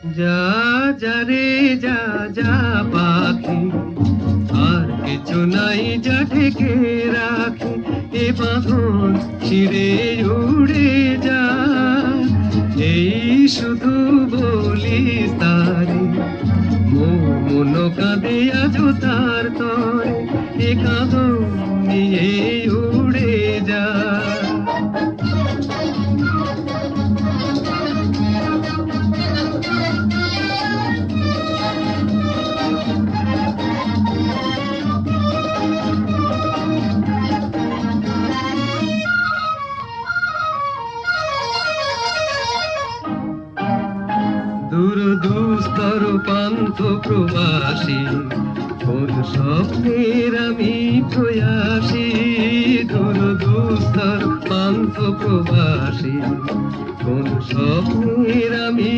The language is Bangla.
যা যা রে যা যা পাখি, আর কিছু নাই যা ঢেকে রাখি। এ বাঁধন ছিড়ে উড়ে যা এই শুধু বলিস তারে। মন কাঁদে আজ তার তরে, এ কাঁদন নিয়ে দুস্তর পান্ত প্রবাসী কোন স্বপ্নের আমি প্রয়াসী। দূর দুস্তর পান্ত প্রবাসী কোন স্বপ্নের আমি